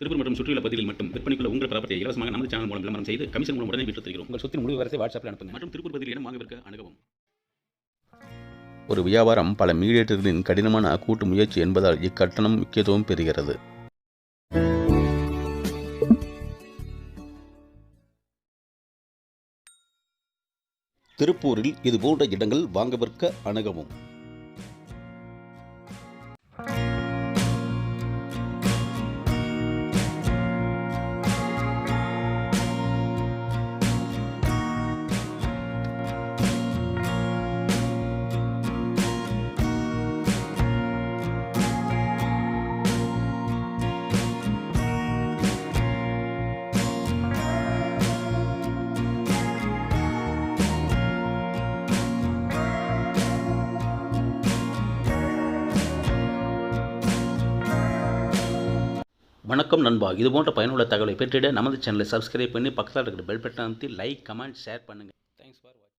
திருப்பூர் மற்றும் சுற்றியுள்ள பகுதிகளில் மட்டும் விற்பனைக்குள்ள உங்கள் ப்ராப்பர்ட்டியை இலவசமாக நமது சேனல் மூலம் விளம்பரம் செய்து கமிஷன் மூலம் உடனே பெற்றுத் தருகிறோம் உங்கள் சொத்தின் முழு விவரத்தை வாட்ஸ்அப்பில் அனுப்புங்க மற்றும் திருப்பூர் பகுதியில் இடம் வாங்க விற்க அணுகவும். ஒரு வியாபாரம் பல மீடியேட்டர்களின் கடினமான கூட்டு முயற்சி என்பதால் இக்கட்டணம் முக்கியத்துவம் பெறுகிறது. திருப்பூரில் இதுபோன்ற இடங்கள் வாங்க விற்க அணுகவும். வணக்கம் நண்பா. இது போன்ற பயனுள்ள தகவலை பெற்றிட நமது சேனலை சப்ஸ்கிரைப் பண்ணி பக்கத்தில் இருக்கிற பெல் பட்டன் அமைத்து லைக் கமெண்ட் ஷேர் பண்ணுங்கள்